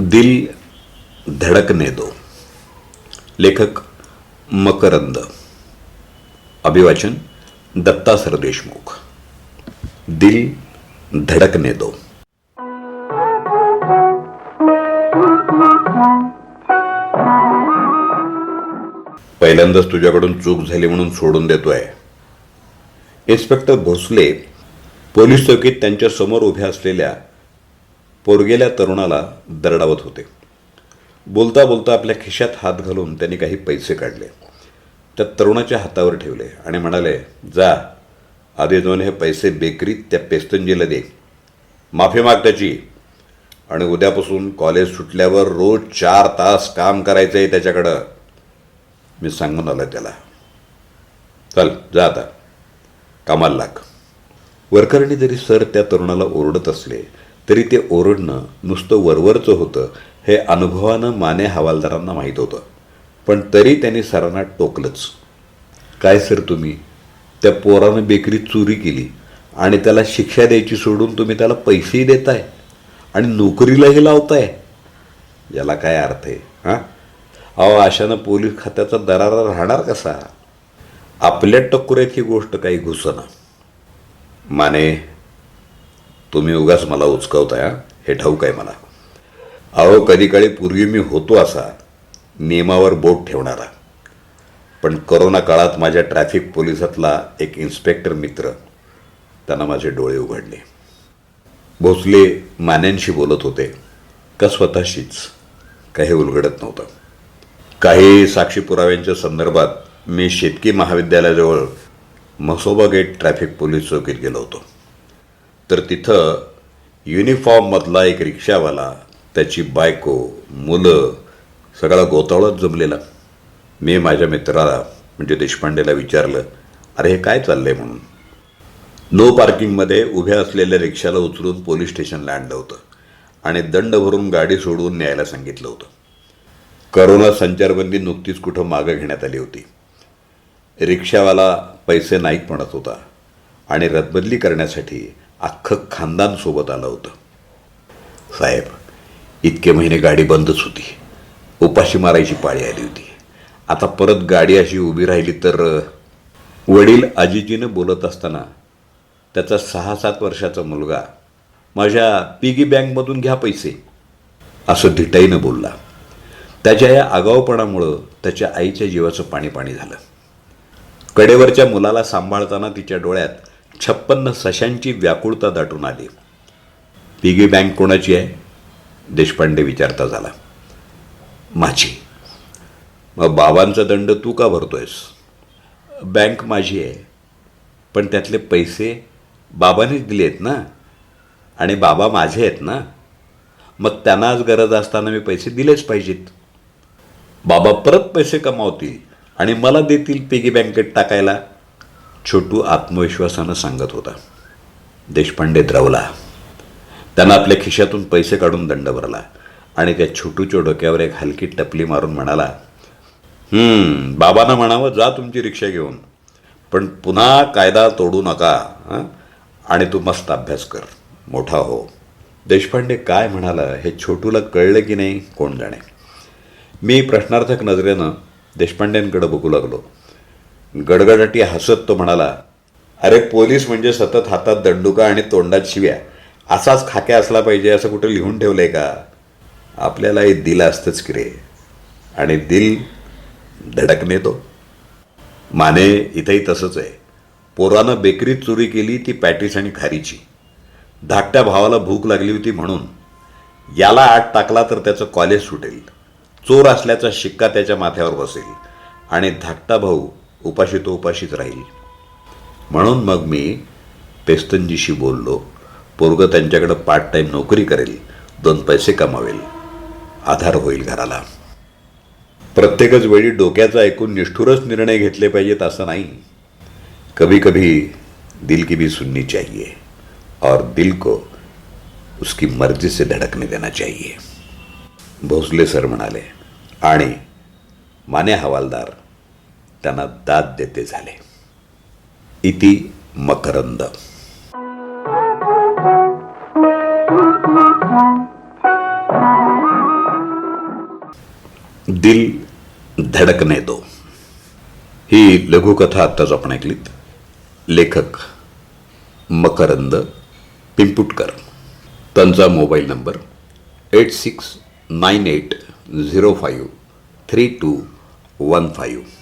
दिल धडकने दो। लेखक मकरंद। अभिवाचन दत्ता सरदेशमुख। दिल धडकने दो। पहिल्यांदाच तुझ्याकडून चूक झाली म्हणून सोडून देतोय. इन्स्पेक्टर भोसले पोलीस चौकीत त्यांच्यासमोर उभ्या असलेल्या पोरगेल्या तरुणाला दरडावत होते. बोलता बोलता आपल्या खिशात हात घालून त्यांनी काही पैसे काढले. त्या तरुणाच्या हातावर ठेवले आणि म्हणाले जा आधी दोन हे पैसे बेकरीत त्या पेस्तंजीला दे. माफी माग त्याची. आणि उद्यापासून कॉलेज सुटल्यावर रोज चार तास काम करायचं आहे त्याच्याकडं. मी सांगून आलो त्याला. चल जा आता. कामाला लाग. वरकरणी जरी सर त्या तरुणाला ओरडत असले तरी ते ओरडणं नुसतं वरवरचं होतं हे अनुभवानं माने हवालदारांना माहीत होतं. पण तरी त्यांनी सरांना टोकलंच. काय सर तुम्ही? त्या पोरानं बेकरी चोरी केली आणि त्याला शिक्षा द्यायची सोडून तुम्ही त्याला पैसेही देताय आणि नोकरीलाही लावताय? याला काय अर्थ आहे हां? अहो अशानं पोलीस खात्याचा दरारा राहणार कसा? आपल्या टक्कुऱ्यात ही गोष्ट काही घुसना. माने तुम्ही उगाच मला उचकवताय हे? ठाऊक आहे मला. अहो कधी काळी पूर्वी मी होतो असा नियमावर बोट ठेवणारा. पण करोना काळात माझ्या ट्रॅफिक पोलिसातला एक इन्स्पेक्टर मित्र त्यांना माझे डोळे उघडले. भोसले मान्यांशी बोलत होते का स्वतःशीच? काही उलगडत नव्हतं. काही साक्षी पुराव्यांच्या संदर्भात मी शेतकी महाविद्यालयाजवळ मसोबा गेट ट्रॅफिक पोलीस चौकीत गेलो होतो. तर तिथं युनिफॉर्ममधला एक रिक्षावाला त्याची बायको मुलं सगळा गोतावळाच जमलेला. मी माझ्या मित्राला म्हणजे देशपांडेला विचारलं अरे हे काय चाललंय म्हणून? नो पार्किंगमध्ये उभ्या असलेल्या रिक्षाला उचलून पोलीस स्टेशनला आणलं होतं आणि दंड भरून गाडी सोडवून न्यायला सांगितलं होतं. करोना संचारबंदी नुकतीच कुठं मागं घेण्यात आली होती. रिक्षावाला पैसे नाहीत म्हणत होता आणि रदबदली करण्यासाठी अख्खं खानदानसोबत आलं होतं. साहेब इतके महिने गाडी बंदच होती. उपाशी मारायची पाळी आली होती. आता परत गाडी अशी उभी राहिली तर वडील आजीजीनं बोलत असताना त्याचा सहा सात वर्षाचा मुलगा माझ्या पिगी बँकमधून घ्या पैसे असं धिटाईनं बोलला. त्याच्या या आगाऊपणामुळं त्याच्या आईच्या जीवाचं पाणी पाणी झालं. कडेवरच्या मुलाला सांभाळताना तिच्या डोळ्यात छप्पन्न सशांची व्याकुळता दाटून आली. पिगी बँक कोणाची आहे? देशपांडे विचारता झाला. माझी. मग बाबांचा दंड तू का भरतोयस? बँक माझी आहे. पण त्यातले पैसे बाबानेच आहेत ना? आणि बाबा माझे आहेत ना? मग त्यांना आज गरज असताना मी पैसे दिलेच पाहिजेत. बाबा परत पैसे कमावतील आणि मला देतील पिगी बँकेत टाकायला. छोटू आत्मविश्वासानं सांगत होता. देशपांडे द्रवला. त्यानं आपल्या खिशातून पैसे काढून दंड भरला आणि त्या छोटूच्या डोक्यावर एक हलकी टपली मारून म्हणाला बाबांना म्हणावं जा तुमची रिक्षा घेऊन. पण पुन्हा कायदा तोडू नका हं? आणि तू मस्त अभ्यास कर. मोठा हो. देशपांडे काय म्हणाला हे छोटूला कळलं की नाही कोण जाणे. मी प्रश्नार्थक नजरेनं देशपांडेंकडे बघू लागलो. गडगडाटी हसत तो म्हणाला अरे पोलीस म्हणजे सतत हातात दंडुका आणि तोंडात शिव्या. असाच खाक्या असला पाहिजे असं कुठं लिहून ठेवलंय का? आपल्याला हे दिल असतंच की रे. आणि दिल धडकने तो. माने इथंही तसंच आहे. पोरानं बेकरीत चोरी केली ती पॅटीस आणि खारीची. धाकट्या भावाला भूक लागली होती म्हणून. याला आत टाकला तर त्याचं कॉलेज सुटेल. चोर असल्याचा शिक्का त्याच्या माथ्यावर बसेल. आणि धाकटा भाऊ उपाशी तो उपाशीच राहील. म्हणून मग मी पेस्तनजीशी बोललो पोरगं त्यांच्याकडं पार्ट टाईम नोकरी करेल दोन पैसे कमावेल. आधार होईल घराला. प्रत्येकच वेळी डोक्याचा ऐकून निष्ठुरच निर्णय घेतले पाहिजेत असं नाही. कभी कभी दिल की भी सुननी चाहिए और दिल को उसकी मर्जी से धड़कने देना चाहिए. भोसले सर म्हणाले आणि माने हवालदार त्यांना दाद देते झाले. इति मकरंद. दिल धडकने दो. ही लघुकथा आत्ताच आपण ऐकलीत. लेखक मकरंद पिंपुटकर. त्यांचा mobile number eight six nine eight zero five three two one five.